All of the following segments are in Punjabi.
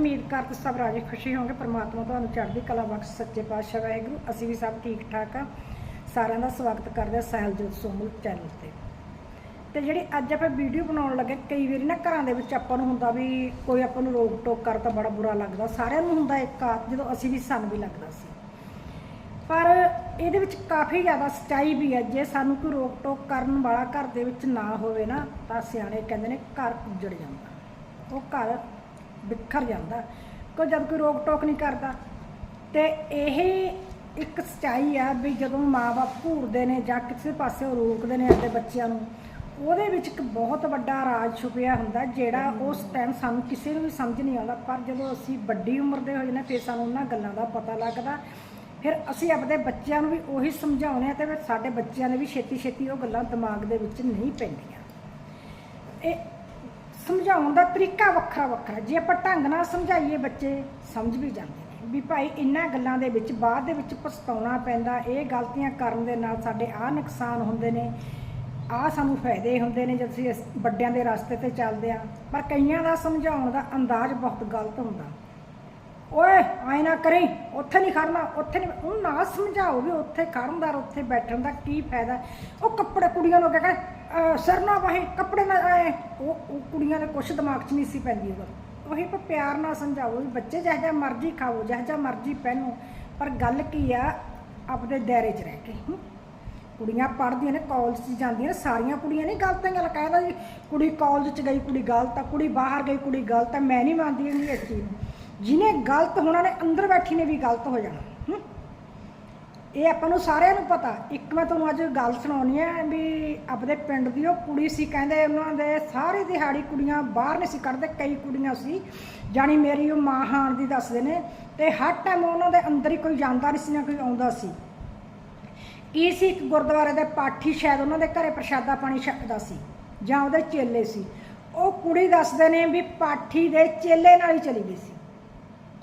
ਉਮੀਦ ਕਰਦਾ ਸਭ ਰਾਜੇ ਖੁਸ਼ੀ ਹੋਣਗੇ, ਪ੍ਰਮਾਤਮਾ ਤੁਹਾਨੂੰ ਚੜ੍ਹਦੀ ਕਲਾ ਬਖਸ਼, ਸੱਚੇ ਪਾਤਸ਼ਾਹ ਵਾਹਿਗੁਰੂ। ਅਸੀਂ ਵੀ ਸਭ ਠੀਕ ਠਾਕ ਆ। ਸਾਰਿਆਂ ਦਾ ਸਵਾਗਤ ਕਰਦੇ ਹਾਂ ਸਹਿਲਜੋਤ ਸੋਮਲ ਚੈਨਲ ਤੇ। ਤੇ ਜਿਹੜੀ ਅੱਜ ਆਪਾਂ ਵੀਡੀਓ ਬਣਾਉਣ ਲੱਗੇ, ਕਈ ਵਾਰੀ ਨਾ ਘਰਾਂ ਦੇ ਵਿੱਚ ਆਪਾਂ ਨੂੰ ਹੁੰਦਾ ਵੀ ਕੋਈ ਆਪਾਂ ਨੂੰ ਰੋਕ ਟੋਕ ਕਰ ਤਾਂ ਬੜਾ ਬੁਰਾ ਲੱਗਦਾ। ਸਾਰਿਆਂ ਨੂੰ ਹੁੰਦਾ ਇੱਕ ਆ ਜਦੋਂ ਅਸੀਂ ਵੀ ਸਾਨੂੰ ਵੀ ਲੱਗਦਾ ਸੀ। ਪਰ ਇਹਦੇ ਵਿੱਚ ਕਾਫੀ ਜ਼ਿਆਦਾ ਸਚਾਈ ਵੀ ਹੈ। ਜੇ ਸਾਨੂੰ ਕੋਈ ਰੋਕ ਟੋਕ ਕਰਨ ਵਾਲਾ ਘਰ ਦੇ ਵਿੱਚ ਨਾ ਹੋਵੇ ਨਾ, ਤਾਂ ਸਿਆਣੇ ਕਹਿੰਦੇ ਨੇ ਘਰ ਉੱਜੜ ਜਾਂਦਾ। ਉਹ ਘਰ ਬਿਖਰ ਜਾਂਦਾ। ਕੋਈ ਜਦ ਕੋਈ ਰੋਕ ਟੋਕ ਨਹੀਂ ਕਰਦਾ। ਤੇ ਇਹ ਇੱਕ ਸਚਾਈ ਆ ਵੀ ਜਦੋਂ ਮਾਪੇ ਘੂਰਦੇ ਨੇ ਜਾਂ ਕਿਸੇ ਪਾਸੇ ਉਹ ਰੋਕਦੇ ਨੇ ਆਪਣੇ ਬੱਚਿਆਂ ਨੂੰ, ਉਹਦੇ ਵਿੱਚ ਇੱਕ ਬਹੁਤ ਵੱਡਾ ਰਾਜ ਛੁਪਿਆ ਹੁੰਦਾ ਜਿਹੜਾ ਉਸ ਟਾਈਮ ਸਾਨੂੰ ਕਿਸੇ ਨੂੰ ਵੀ ਸਮਝ ਨਹੀਂ ਆਉਂਦਾ। ਪਰ ਜਦੋਂ ਅਸੀਂ ਵੱਡੀ ਉਮਰ ਦੇ ਹੋ ਜਾਂਦੇ ਫਿਰ ਸਾਨੂੰ ਉਹਨਾਂ ਗੱਲਾਂ ਦਾ ਪਤਾ ਲੱਗਦਾ। ਫਿਰ ਅਸੀਂ ਆਪਣੇ ਬੱਚਿਆਂ ਨੂੰ ਵੀ ਉਹੀ ਸਮਝਾਉਂਦੇ ਆ ਤੇ ਫਿਰ ਸਾਡੇ ਬੱਚਿਆਂ ਨੇ ਵੀ ਛੇਤੀ ਛੇਤੀ ਉਹ ਗੱਲਾਂ ਦਿਮਾਗ ਦੇ ਵਿੱਚ ਨਹੀਂ ਪੈਂਦੀਆਂ। ਇਹ ਸਮਝਾਉਣ ਦਾ ਤਰੀਕਾ ਵੱਖਰਾ ਵੱਖਰਾ ਜੇ ਆਪਾਂ ਢੰਗ ਨਾਲ ਸਮਝਾਈਏ ਬੱਚੇ, ਸਮਝ ਵੀ ਜਾਂਦੇ ਨੇ ਵੀ ਭਾਈ ਇਹਨਾਂ ਗੱਲਾਂ ਦੇ ਵਿੱਚ, ਬਾਅਦ ਦੇ ਵਿੱਚ ਪਛਤਾਉਣਾ ਪੈਂਦਾ, ਇਹ ਗਲਤੀਆਂ ਕਰਨ ਦੇ ਨਾਲ ਸਾਡੇ ਆਹ ਨੁਕਸਾਨ ਹੁੰਦੇ ਨੇ, ਆਹ ਸਾਨੂੰ ਫਾਇਦੇ ਹੁੰਦੇ ਨੇ ਜਦ ਅਸੀਂ ਇਸ ਵੱਡਿਆਂ ਦੇ ਰਸਤੇ ਤੇ ਚੱਲਦੇ ਆ ਪਰ ਕਈਆਂ ਦਾ ਸਮਝਾਉਣ ਦਾ ਅੰਦਾਜ਼ ਬਹੁਤ ਗਲਤ ਹੁੰਦਾ। ਓਏ, ਆਏ ਨਾ ਕਰੀ, ਉੱਥੇ ਨਹੀਂ ਖੜਨਾ, ਉੱਥੇ ਨਹੀਂ ਉਹ ਨਾ ਸਮਝਾਓ ਵੀ ਉੱਥੇ ਖੜਨ ਦਾ ਉੱਥੇ ਬੈਠਣ ਦਾ ਕੀ ਫਾਇਦਾ। ਉਹ ਕੱਪੜੇ ਕੁੜੀਆਂ ਨੂੰ ਕਹਿੰਦਾ ਸਰ ਨਾ ਵਾਹੀ ਕੱਪੜੇ ਨਾ ਆਏ, ਉਹ ਉਹ ਕੁੜੀਆਂ ਦੇ ਕੁਛ ਦਿਮਾਗ 'ਚ ਨਹੀਂ ਸੀ ਪੈਂਦੀ ਉਹ ਗੱਲ ਉਹੀ ਪਰ ਪਿਆਰ ਨਾਲ ਸਮਝਾਓ ਵੀ ਬੱਚੇ ਜਿਹੋ ਜਿਹਾ ਮਰਜ਼ੀ ਖਾਓ, ਜਿਹੋ ਜਿਹਾ ਮਰਜ਼ੀ ਪਹਿਨੋ, ਪਰ ਗੱਲ ਕੀ ਆ, ਆਪਦੇ ਦਾਇਰੇ 'ਚ ਰਹਿ ਕੇ, ਹੂੰ। ਕੁੜੀਆਂ ਪੜ੍ਹਦੀਆਂ ਨੇ ਕਾਲਜ 'ਚ ਜਾਂਦੀਆਂ ਨੇ ਸਾਰੀਆਂ ਕੁੜੀਆਂ ਨਹੀਂ ਗਲਤਾਂ ਗੱਲ ਕਹਿਦਾ ਜੀ, ਕੁੜੀ ਕਾਲਜ 'ਚ ਗਈ, ਕੁੜੀ ਗਲਤ ਆ, ਕੁੜੀ ਬਾਹਰ ਗਈ, ਕੁੜੀ ਗਲਤ ਆ, ਮੈਂ ਨਹੀਂ ਮੰਨਦੀ ਇਹਦੀ ਇਸ ਚੀਜ਼ ਨੂੰ। ਜਿਹਨੇ ਗਲਤ ਹੋਣਾ ਨੇ, ਅੰਦਰ ਬੈਠੀ ਨੇ ਵੀ ਗਲਤ ਹੋ ਜਾਣਾ। ਇਹ ਆਪਾਂ ਨੂੰ ਸਾਰਿਆਂ ਨੂੰ ਪਤਾ। ਇੱਕ ਮੈਂ ਤੁਹਾਨੂੰ ਅੱਜ ਗੱਲ ਸੁਣਾਉਣੀ ਹੈ ਵੀ ਆਪਦੇ ਪਿੰਡ ਦੀ ਉਹ ਕੁੜੀ ਸੀ, ਕਹਿੰਦੇ ਉਹਨਾਂ ਦੇ ਸਾਰੇ ਦਿਹਾੜੀ ਕੁੜੀਆਂ ਬਾਹਰ ਨਹੀਂ ਸੀ ਕੱਢਦੇ, ਕਈ ਕੁੜੀਆਂ ਸੀ। ਜਾਣੀ ਮੇਰੀ ਉਹ ਮਾਂ ਹਾਣ ਦੀ ਦੱਸਦੇ ਨੇ, ਤੇ ਹਰ ਟਾਈਮ ਉਹਨਾਂ ਦੇ ਅੰਦਰ ਹੀ ਕੋਈ ਜਾਂਦਾ ਨਹੀਂ ਸੀ ਨਾ ਕੋਈ ਆਉਂਦਾ ਸੀ। ਕੀ ਸੀ ਇੱਕ ਗੁਰਦੁਆਰੇ ਦੇ ਪਾਠੀ, ਸ਼ਾਇਦ ਉਹਨਾਂ ਦੇ ਘਰੇ ਪ੍ਰਸ਼ਾਦਾ ਪਾਣੀ ਛਕਦਾ ਸੀ ਜਾਂ ਉਹਦੇ ਚੇਲੇ ਸੀ। ਉਹ ਕੁੜੀ ਦੱਸਦੇ ਨੇ ਵੀ ਪਾਠੀ ਦੇ ਚੇਲੇ ਨਾਲ ਹੀ ਚਲੀ ਗਈ ਸੀ।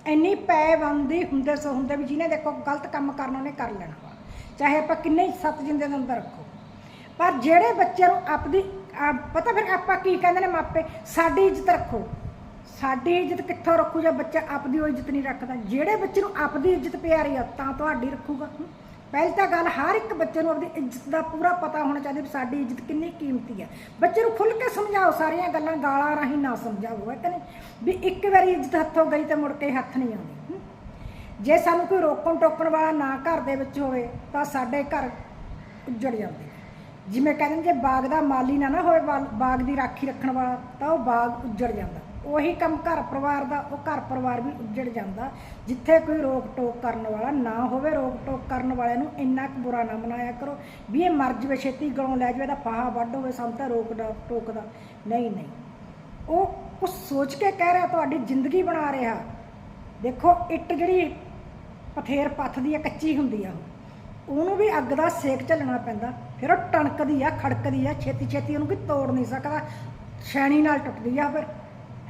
ਇੰਨੀ ਪੈਬੰਦੀ ਹੁੰਦੇ ਸੋ ਹੁੰਦੇ ਵੀ ਜਿਹਨੇ ਦੇਖੋ ਗਲਤ ਕੰਮ ਕਰਨਾ ਉਹਨੇ ਕਰ ਲੈਣਾ। ਵਾ ਚਾਹੇ ਆਪਾਂ ਕਿੰਨੇ ਹੀ ਸੱਤ ਜਿੰਦੇ ਦੇ ਅੰਦਰ ਰੱਖੋ। ਪਰ ਜਿਹੜੇ ਬੱਚੇ ਨੂੰ ਆਪਦੀ ਆ, ਪਤਾ ਫਿਰ ਆਪਾਂ ਕੀ ਕਹਿੰਦੇ ਨੇ ਮਾਪੇ? ਸਾਡੀ ਇੱਜ਼ਤ ਰੱਖੋ। ਸਾਡੀ ਇੱਜ਼ਤ ਕਿੱਥੋਂ ਰੱਖੂ ਜੇ ਬੱਚਾ ਆਪਦੀ ਉਹ ਇੱਜ਼ਤ ਨਹੀਂ ਰੱਖਦਾ? ਜਿਹੜੇ ਬੱਚੇ ਨੂੰ ਆਪਦੀ ਇੱਜ਼ਤ ਪਿਆਰੀ ਆ ਤਾਂ ਤੁਹਾਡੀ ਰੱਖੂਗਾ। ਹਮ। ਪਹਿਲੀ ਤਾਂ ਗੱਲ, ਹਰ ਇੱਕ ਬੱਚੇ ਨੂੰ ਆਪਣੀ ਇੱਜ਼ਤ ਦਾ ਪੂਰਾ ਪਤਾ ਹੋਣਾ ਚਾਹੀਦਾ ਵੀ ਸਾਡੀ ਇੱਜ਼ਤ ਕਿੰਨੀ ਕੀਮਤੀ ਹੈ। ਬੱਚੇ ਨੂੰ ਖੁੱਲ੍ਹ ਕੇ ਸਮਝਾਓ, ਸਾਰੀਆਂ ਗੱਲਾਂ ਗਾਲਾਂ ਰਾਹੀਂ ਨਾ ਸਮਝਾਓ, ਹੈ ਕਿ ਨਹੀਂ? ਵੀ ਇੱਕ ਵਾਰੀ ਇੱਜ਼ਤ ਹੱਥੋਂ ਗਈ ਤੇ ਮੁੜ ਕੇ ਹੱਥ ਨਹੀਂ ਆਉਂਦੀ ਜੇ ਸਾਨੂੰ ਕੋਈ ਰੋਕਣ ਟੋਕਣ ਵਾਲਾ ਨਾ ਘਰ ਦੇ ਵਿੱਚ ਹੋਵੇ, ਤਾਂ ਸਾਡੇ ਘਰ ਉੱਜੜ ਜਾਂਦੇ। ਜਿਵੇਂ ਕਹਿੰਦੇ ਨੇ ਜੇ ਬਾਗ ਦਾ ਮਾਲੀ ਨਾ ਨਾ ਹੋਵੇ ਬਾਲ- ਬਾਗ ਦੀ ਰਾਖੀ ਰੱਖਣ ਵਾਲਾ ਤਾਂ ਉਹ ਬਾਗ ਉੱਜੜ ਜਾਂਦਾ। ਉਹੀ ਕੰਮ ਘਰ ਪਰਿਵਾਰ ਦਾ, ਉਹ ਘਰ ਪਰਿਵਾਰ ਵੀ ਉੱਜੜ ਜਾਂਦਾ, ਜਿੱਥੇ ਕੋਈ ਰੋਕ ਟੋਕ ਕਰਨ ਵਾਲਾ ਨਾ ਹੋਵੇ, ਰੋਕ ਟੋਕ ਕਰਨ ਵਾਲਿਆਂ ਨੂੰ ਇੰਨਾ ਕੁ ਬੁਰਾ ਨਾ ਮਨਾਇਆ ਕਰੋ ਵੀ ਇਹ ਮਰ ਜਵੇ, ਛੇਤੀ ਗਲੋਂ ਲੈ ਜਵੇ ਤਾਂ ਫਾਹਾ ਵੱਢ ਹੋਵੇ, ਸਾਨੂੰ ਤਾਂ ਟੋਕ ਦਾ। ਨਹੀਂ ਨਹੀਂ। ਉਹ ਕੁਛ ਸੋਚ ਕੇ ਕਹਿ ਰਿਹਾ, ਤੁਹਾਡੀ ਜ਼ਿੰਦਗੀ ਬਣਾ ਰਿਹਾ। ਦੇਖੋ, ਇੱਟ ਜਿਹੜੀ ਪਥੇਰ ਪੱਥਦੀ ਆ, ਕੱਚੀ ਹੁੰਦੀ ਆ ਉਹ। ਉਹਨੂੰ ਵੀ ਅੱਗ ਦਾ ਸੇਕ ਝੱਲਣਾ ਪੈਂਦਾ। ਫਿਰ ਉਹ ਟਣਕਦੀ ਆ, ਖੜਕਦੀ ਆ ਛੇਤੀ ਛੇਤੀ ਉਹਨੂੰ ਕੋਈ ਤੋੜ ਨਹੀਂ ਸਕਦਾ। ਛੈਣੀ ਨਾਲ ਟੁੱਟਦੀ ਆ ਫਿਰ।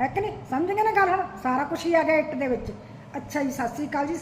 ਹੈ ਕਿ ਨਹੀਂ? ਸਮਝ ਗਏ ਨਾ ਗੱਲ? ਹੁਣ ਸਾਰਾ ਕੁਝ ਹੀ ਆ ਗਿਆ ਇੱਟ ਦੇ ਵਿੱਚ। ਅੱਛਾ ਜੀ, ਸਤਿ ਸ੍ਰੀ ਅਕਾਲ ਜੀ